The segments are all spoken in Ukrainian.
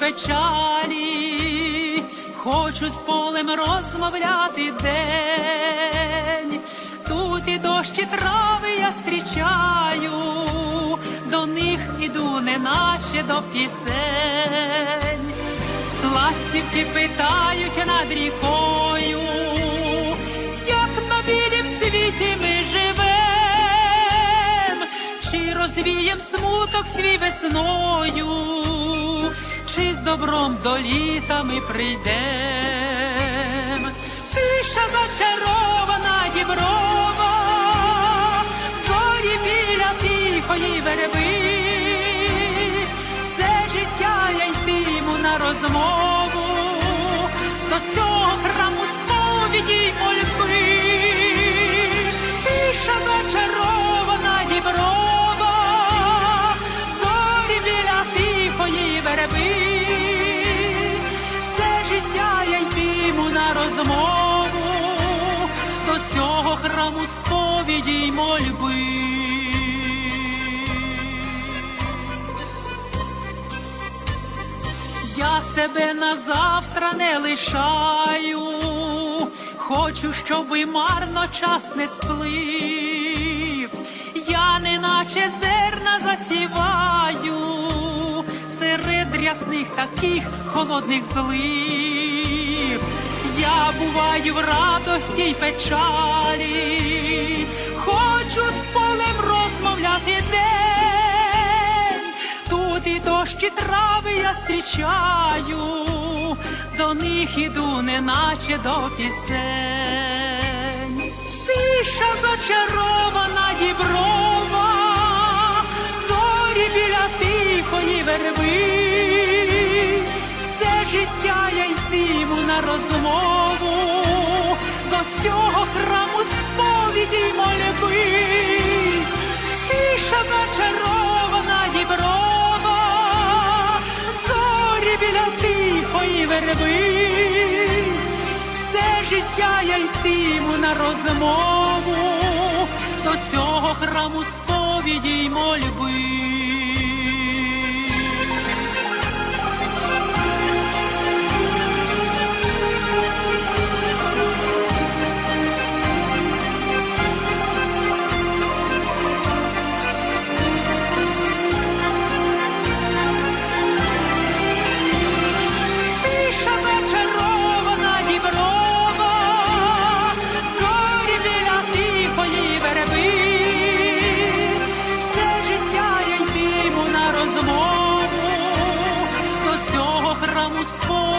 печалі, хочу з полем розмовляти день, тут і дощі трави я зустрічаю, до них іду, неначе до пісень, ластівки питають над рікою, як на білім світі ми живем, чи розвієм смуток свій весною добром до літа ми прийдем, тиша зачарована дібро. сповіді й мольби. Я себе на завтра не лишаю, хочу, щоб і марно час не сплив. Я неначе зерна засіваю серед рясних таких холодних злив буваю в радості й печалі, хочу з полем розмовляти день, тут і дощ, і трави я зустрічаю, до них іду, неначе до пісень. Тиша зачарована діброва, зорі біля тихої верби, все життя я йтиму на розмову цього храму сповіді й мольби. Тиша зачарована діброва, зорі біля тихої верби все життя я йтиму на розмову до цього храму сповіді й мольби.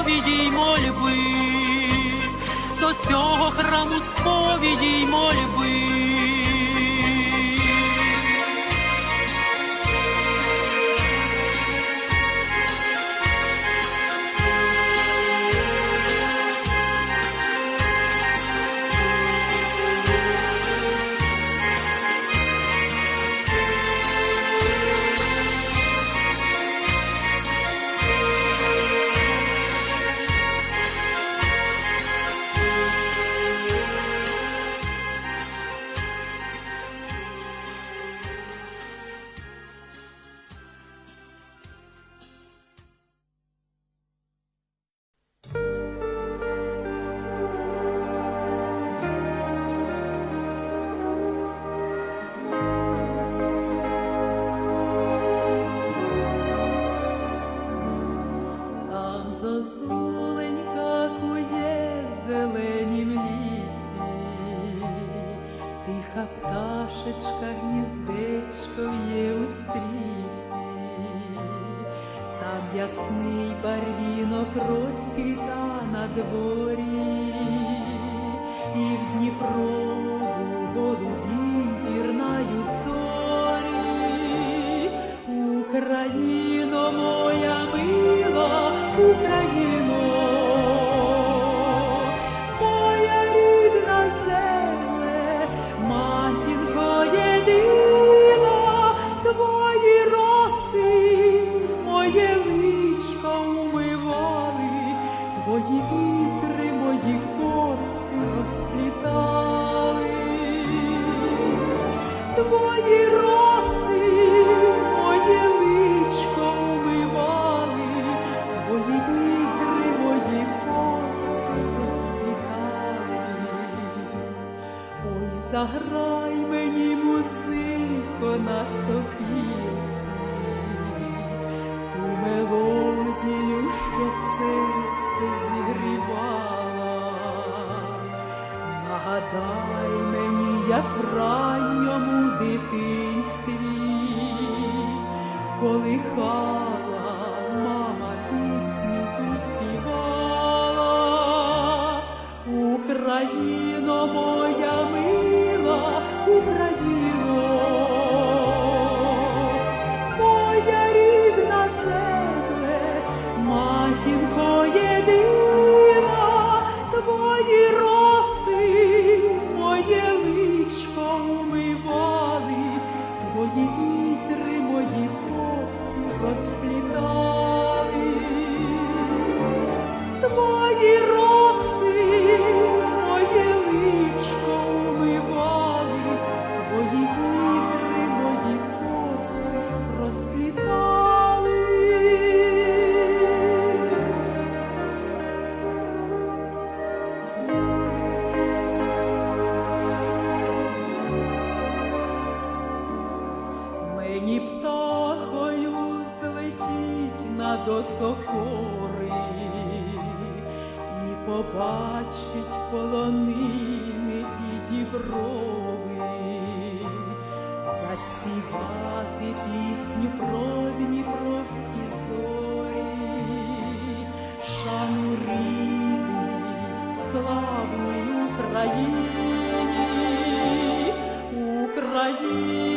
Сповіді й мольби, до цього храму сповіді й мольби. Тиха пташечка гніздечко є у стрісі, там ясний барвінок розквіта на дворі, і в Дніпрову голубінь пірнають зорі. Україно моя мила, Україно, Твої роси, моє личко умивали, твої вітри, мої коси розплітали. Ой, заграй мені музико на сопілці, ту мелодію, що серце зігрівала. Нагадай мені, як в ранньому коли хала мама пісню ту співала. Україно Мені птахою злетіть на досокори і побачить полонини і діброви, заспівати пісню про Дніпровські зорі, шану рідній, славної Україні, Україно